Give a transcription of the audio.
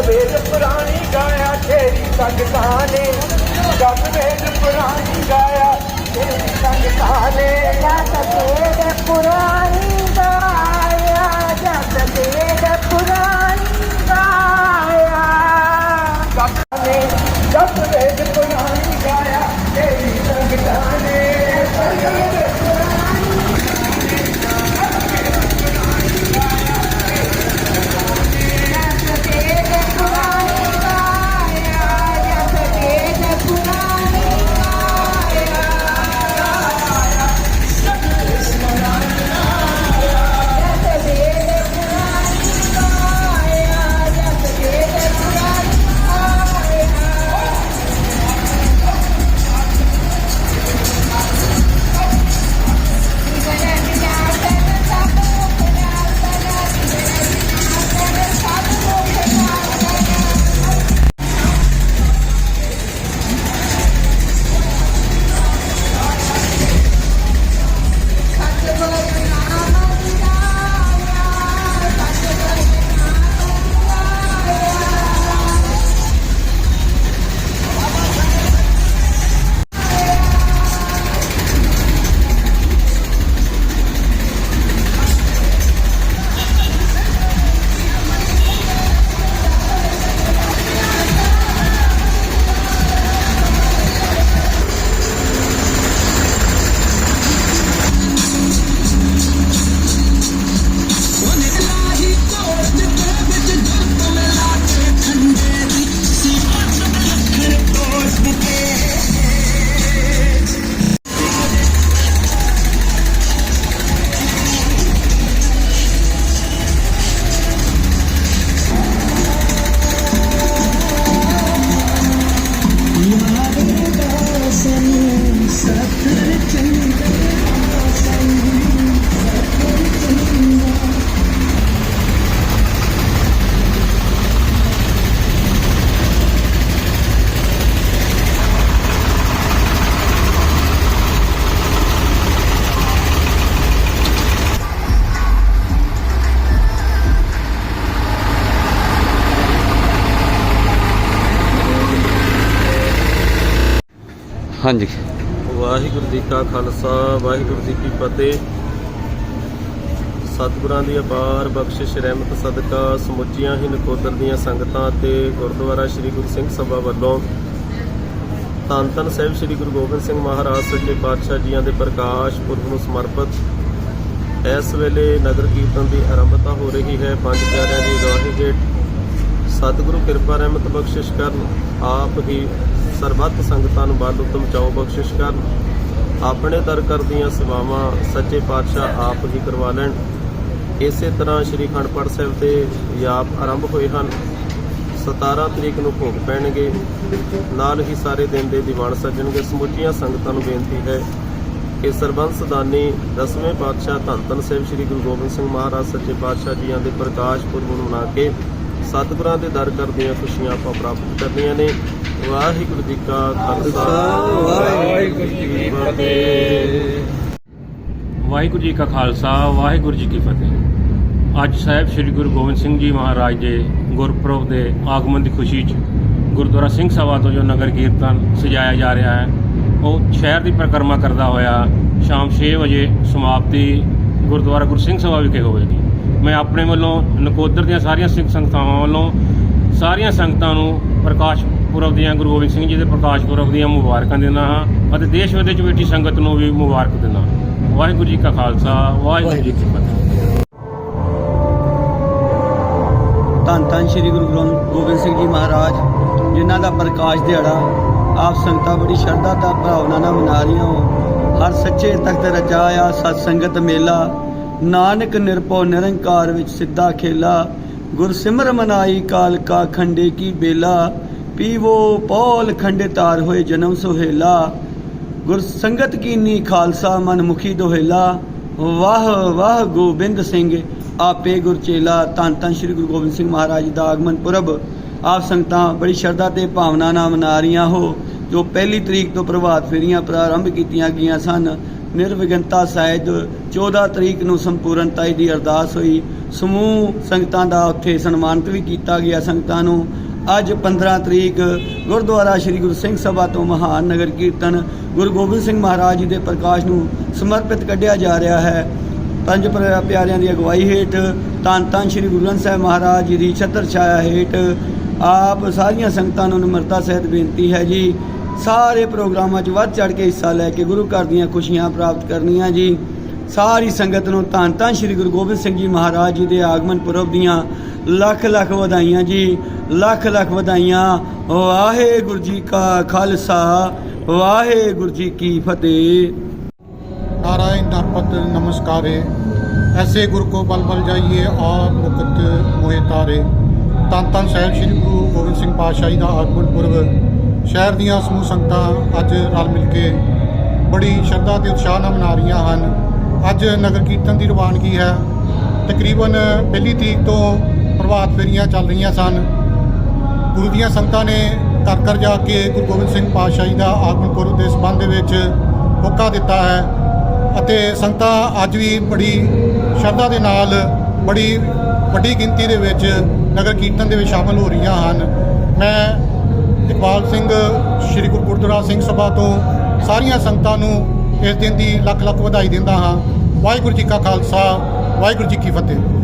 ਵੇਦ ਪੁਰਾਣੀ ਗਾਇਆ ਤੇਰੀ ਸੰਗਤਾਂ ਜਦ ਵੇਦ ਪੁਰਾਣੀ ਗਾਇਆ ਤੇਰੀ ਸੰਗਤਾਂ ਜਦ ਵੇਦ ਪੁਰਾਣੀ ਹਾਂਜੀ। ਵਾਹਿਗੁਰੂ ਜੀ ਕਾ ਖਾਲਸਾ, ਵਾਹਿਗੁਰੂ ਜੀ ਕੀ ਫਤਿਹ। ਸਤਿਗੁਰਾਂ ਦੀ ਅਪਾਰ ਬਖਸ਼ਿਸ਼, ਰਹਿਮਤ, ਸਦਕਾ, ਸਮੁੱਚੀਆਂ ਹੀ ਨਕੋਦਰ ਦੀਆਂ ਸੰਗਤਾਂ ਤੇ ਗੁਰਦੁਆਰਾ ਸ੍ਰੀ ਗੁਰੂ ਸਿੰਘ ਸਭਾ ਵੱਲੋਂ ਧੰਨ ਧੰਨ ਸਾਹਿਬ ਸ੍ਰੀ ਗੁਰੂ ਗੋਬਿੰਦ ਸਿੰਘ ਮਹਾਰਾਜ, ਸੱਚੇ ਪਾਤਸ਼ਾਹ ਜੀਆਂ ਦੇ ਪ੍ਰਕਾਸ਼ ਪੁਰਬ ਨੂੰ ਸਮਰਪਿਤ। ਇਸ ਵੇਲੇ ਨਗਰ ਕੀਰਤਨ ਦੀ ਆਰੰਭਤਾ ਹੋ ਰਹੀ ਹੈ। ਪੰਜ ਪਿਆਰਿਆਂ ਦੀ ਅਗਵਾਈ ਹੇਠ ਸਤਿਗੁਰੂ ਕਿਰਪਾ, ਰਹਿਮਤ ਬਖਸ਼ਿਸ਼ ਕਰਨ ਆਪ ਹੀ ਸਰਬੱਤ ਸੰਗਤਾਂ ਨੂੰ ਬਲ ਉਤਮ ਚਾਉ ਬਖਸ਼ਿਸ਼ ਕਰਨ। ਆਪਣੇ ਦਰ ਕਰਦੀਆਂ ਸੇਵਾਵਾਂ ਸੱਚੇ ਪਾਤਸ਼ਾਹ ਆਪ ਹੀ ਕਰਵਾ ਲੈਣ। ਇਸੇ ਤਰ੍ਹਾਂ ਸ੍ਰੀ ਅਖੰਡ ਪਾਠ ਸਾਹਿਬ ਦੇ ਜਾਪ ਆਰੰਭ ਹੋਏ ਹਨ। 17 ਤਰੀਕ ਨੂੰ ਭੋਗ ਪੈਣਗੇ। ਨਾਲ ਹੀ ਸਾਰੇ ਦਿਨ ਦੇ ਦੀਵਾਨ ਸੱਜਣਗੇ। ਸਮੁੱਚੀਆਂ ਸੰਗਤਾਂ ਨੂੰ ਬੇਨਤੀ ਹੈ ਕਿ ਸਰਬੰਸ ਦਾਨੀ ਦਸਵੇਂ ਪਾਤਸ਼ਾਹ ਧੰਨ ਧੰਨ ਸਾਹਿਬ ਸ੍ਰੀ ਗੁਰੂ ਗੋਬਿੰਦ ਸਿੰਘ ਮਹਾਰਾਜ ਸੱਚੇ ਪਾਤਸ਼ਾਹ ਜੀਆਂ ਦੇ ਪ੍ਰਕਾਸ਼ ਪੁਰਬ ਨੂੰ ਮਨਾ ਕੇ ਸਤਿਗੁਰਾਂ ਦੇ ਦਰ ਕਰਦੀਆਂ ਖੁਸ਼ੀਆਂ ਆਪਾਂ ਪ੍ਰਾਪਤ ਕਰਨੀਆਂ ਨੇ। ਵਾਹਿਗੁਰੂ ਜੀ ਕਾ ਖਾਲਸਾ ਵਾਹਿਗੁਰੂ ਜੀ ਕੀ ਫਤਿਹ। ਵਾਹਿਗੁਰੂ ਜੀ ਕਾ ਖਾਲਸਾ ਵਾਹਿਗੁਰੂ ਜੀ ਕੀ ਫਤਿਹ। ਅੱਜ ਸਾਹਿਬ ਸ੍ਰੀ ਗੁਰੂ ਗੋਬਿੰਦ ਸਿੰਘ ਜੀ ਮਹਾਰਾਜ ਦੇ ਗੁਰਪੁਰਬ ਦੇ ਆਗਮਨ ਦੀ ਖੁਸ਼ੀ 'ਚ ਗੁਰਦੁਆਰਾ ਸਿੰਘ ਸਭਾ ਤੋਂ ਜੋ ਨਗਰ ਕੀਰਤਨ ਸਜਾਇਆ ਜਾ ਰਿਹਾ ਹੈ ਉਹ ਸ਼ਹਿਰ ਦੀ ਪਰਿਕਰਮਾ ਕਰਦਾ ਹੋਇਆ ਸ਼ਾਮ 6 ਵਜੇ ਸਮਾਪਤੀ ਗੁਰਦੁਆਰਾ ਗੁਰੂ ਸਿੰਘ ਸਭਾ ਵਿਖੇ ਹੋਵੇਗੀ। ਮੈਂ ਆਪਣੇ ਵੱਲੋਂ ਨਕੋਦਰ ਦੀਆਂ ਸਾਰੀਆਂ ਸਿੱਖ ਸੰਗਤਾਵਾਂ ਵੱਲੋਂ ਸਾਰੀਆਂ ਸੰਗਤਾਂ ਨੂੰ ਪ੍ਰਕਾਸ਼ ਪੁਰਬ ਦੀਆਂ, ਗੁਰੂ ਗੋਬਿੰਦ ਸਿੰਘ ਜੀ ਦੇ ਪ੍ਰਕਾਸ਼ ਪੁਰਬ ਦੀਆਂ ਮੁਬਾਰਕਾਂ ਦਿੰਦਾ ਹਾਂ ਅਤੇ ਦੇਸ਼ ਵਿਦੇਸ਼ ਬੈਠੀ ਸੰਗਤ ਨੂੰ ਵੀ ਮੁਬਾਰਕ ਦਿੰਦਾ ਵਾਹਿਗੁਰੂ ਜੀ ਕਾ ਖਾਲਸਾ, ਵਾਹਿਗੁਰੂ ਜੀ ਕੀ ਫਤਿਹ। ਧੰਨ ਧੰਨ ਸ੍ਰੀ ਗੁਰੂ ਗੋਬਿੰਦ ਸਿੰਘ ਜੀ ਮਹਾਰਾਜ, ਜਿਨ੍ਹਾਂ ਦਾ ਪ੍ਰਕਾਸ਼ ਦਿਹਾੜਾ ਆਪ ਸੰਗਤਾਂ ਬੜੀ ਸ਼ਰਧਾ ਦਾ ਭਾਵਨਾ ਨਾਲ ਮਨਾ ਰਹੀਆਂ ਹੋ। ਹਰ ਸੱਚੇ ਤਖਤ ਰਚਾਇਆ ਸਤ ਸੰਗਤ ਮੇਲਾ। ਨਾਨਕ ਨਿਰਭਉ ਨਿਰੰਕਾਰ ਵਿੱਚ ਸਿੱਧਾ ਖੇਲਾ। ਗੁਰ ਸਿਮਰ ਮਨਾਈ ਕਾਲ ਕਾ ਖੰਡੇ ਕੀ ਬੇਲਾ। ਪੀਵੋ, ਪੌਲ ਖੰਡੇ ਤਾਰ ਹੋਏ ਜਨਮ ਸੁਹੇਲਾ। ਗੁਰ ਸੰਗਤ ਕੀਨੀ ਖਾਲਸਾ ਮਨ ਮੁਖੀ ਦੋਹੇਲਾ। ਵਾਹ ਵਾਹ ਗੋਬਿੰਦ ਸਿੰਘ, ਆਪੇ ਗੁਰ ਚੇਲਾ। ਧੰਨ ਧੰਨ ਸ੍ਰੀ ਗੁਰੂ ਗੋਬਿੰਦ ਸਿੰਘ ਮਹਾਰਾਜ ਜੀ ਦਾ ਆਗਮਨ ਪੁਰਬ। ਆਪ ਸੰਗਤਾਂ ਬੜੀ ਸ਼ਰਧਾ ਤੇ ਭਾਵਨਾ ਨਾਲ ਮਨਾ ਰਹੀਆਂ ਹੋ, ਜੋ ਪਹਿਲੀ ਤਰੀਕ ਤੋਂ ਪ੍ਰਭਾਤ ਫੇਰੀਆਂ ਪ੍ਰਾਰੰਭ ਕੀਤੀਆਂ ਗਈਆਂ ਸਨ। ਨਿਰਵਿਘਨਤਾ ਸਹਿਜ 14 ਤਰੀਕ ਨੂੰ ਸੰਪੂਰਨਤਾ ਦੀ ਅਰਦਾਸ ਹੋਈ। ਸਮੂਹ ਸੰਗਤਾਂ ਦਾ ਉੱਥੇ ਸਨਮਾਨਿਤ ਵੀ ਕੀਤਾ ਗਿਆ ਸੰਗਤਾਂ ਨੂੰ। ਅੱਜ 15 ਤਰੀਕ ਗੁਰਦੁਆਰਾ ਸ੍ਰੀ ਗੁਰੂ ਸਿੰਘ ਸਭਾ ਤੋਂ ਮਹਾਨ ਨਗਰ ਕੀਰਤਨ ਗੁਰੂ ਗੋਬਿੰਦ ਸਿੰਘ ਮਹਾਰਾਜ ਜੀ ਦੇ ਪ੍ਰਕਾਸ਼ ਨੂੰ ਸਮਰਪਿਤ ਕੱਢਿਆ ਜਾ ਰਿਹਾ ਹੈ। ਪੰਜ ਪਿਆਰਿਆਂ ਦੀ ਅਗਵਾਈ ਹੇਠ ਧੰਨ ਧੰਨ ਸ੍ਰੀ ਗੁਰੂ ਗ੍ਰੰਥ ਸਾਹਿਬ ਮਹਾਰਾਜ ਜੀ ਦੀ ਛਤਰ ਛਾਇਆ ਹੇਠ ਆਪ ਸਾਰੀਆਂ ਸੰਗਤਾਂ ਨੂੰ ਨਿਮਰਤਾ ਸਹਿਤ ਬੇਨਤੀ ਹੈ ਜੀ। ਸਾਰੇ ਪ੍ਰੋਗਰਾਮਾਂ 'ਚ ਵੱਧ ਚੜ ਕੇ ਹਿੱਸਾ ਲੈ ਕੇ ਗੁਰੂ ਘਰ ਦੀਆਂ ਖੁਸ਼ੀਆਂ ਪ੍ਰਾਪਤ ਕਰਨੀਆਂ ਜੀ। ਸਾਰੀ ਸੰਗਤ ਨੂੰ ਧੰਨ ਧੰਨ ਸ੍ਰੀ ਗੁਰੂ ਗੋਬਿੰਦ ਸਿੰਘ ਜੀ ਮਹਾਰਾਜ ਜੀ ਦੇ ਆਗਮਨ ਪੁਰਬ ਦੀਆਂ ਲੱਖ ਲੱਖ ਵਧਾਈਆਂ ਜੀ ਲੱਖ ਲੱਖ ਵਧਾਈਆਂ ਵਾਹਿਗੁਰੂ ਜੀ ਕਾ ਖਾਲਸਾ ਵਾਹਿਗੁਰੂ ਜੀ ਕੀ ਫਤਿਹ नारायण दर्पत नमस्कारे ऐसे गुरु को बल बल जाइए और मुकत मोहे तारे ਧੰਨ ਧੰਨ ਸਾਹਿਬ ਸ੍ਰੀ ਗੁਰੂ ਗੋਬਿੰਦ ਸਿੰਘ ਪਾਤਸ਼ਾਹੀ ਦਾ ਆਗਮਨ ਪੁਰਬ ਸ਼ਹਿਰ ਦੀਆਂ ਸਮੂਹ ਸੰਗਤਾਂ ਅੱਜ ਰਲ ਮਿਲ ਕੇ ਬੜੀ ਸ਼ਰਧਾ ਤੇ ਉਤਸ਼ਾਹ ਨਾਲ ਮਨਾ ਰਹੀਆਂ ਹਨ ਅੱਜ ਨਗਰ ਕੀਰਤਨ ਦੀ ਰਵਾਨਗੀ ਹੈ ਤਕਰੀਬਨ ਪਹਿਲੀ ਤਰੀਕ ਤੋਂ ਪ੍ਰਭਾਤ ਫੇਰੀਆਂ ਚੱਲ ਰਹੀਆਂ ਸਨ। ਗੁਰੂ ਦੀਆਂ ਸੰਗਤਾਂ ਨੇ ਘਰ ਘਰ ਜਾ ਕੇ ਗੁਰੂ ਗੋਬਿੰਦ ਸਿੰਘ ਪਾਤਸ਼ਾਹੀ ਦਾ ਆਗਮਨ ਪੁਰਬ ਦੇ ਸੰਬੰਧ ਵਿੱਚ ਹੋਕਾ ਦਿੱਤਾ ਹੈ ਅਤੇ ਸੰਗਤਾਂ ਅੱਜ ਵੀ ਬੜੀ ਸ਼ਰਧਾ ਦੇ ਨਾਲ, ਬੜੀ ਵੱਡੀ ਗਿਣਤੀ ਦੇ ਵਿੱਚ ਨਗਰ ਕੀਰਤਨ ਦੇ ਵਿੱਚ ਸ਼ਾਮਲ ਹੋ ਰਹੀਆਂ ਹਨ। ਮੈਂ ਇਕਬਾਲ ਸਿੰਘ, ਸ੍ਰੀ ਗੁਰੂ ਗੁਰਦੁਆਰਾ ਸਿੰਘ ਸਭਾ ਤੋਂ ਸਾਰੀਆਂ ਸੰਗਤਾਂ ਨੂੰ ਇਸ ਦਿਨ ਦੀ ਲੱਖ ਲੱਖ ਵਧਾਈ ਦਿੰਦਾ ਹਾਂ। ਵਾਹਿਗੁਰੂ ਜੀ ਕਾ ਖਾਲਸਾ, ਵਾਹਿਗੁਰੂ ਜੀ ਕੀ ਫਤਿਹ।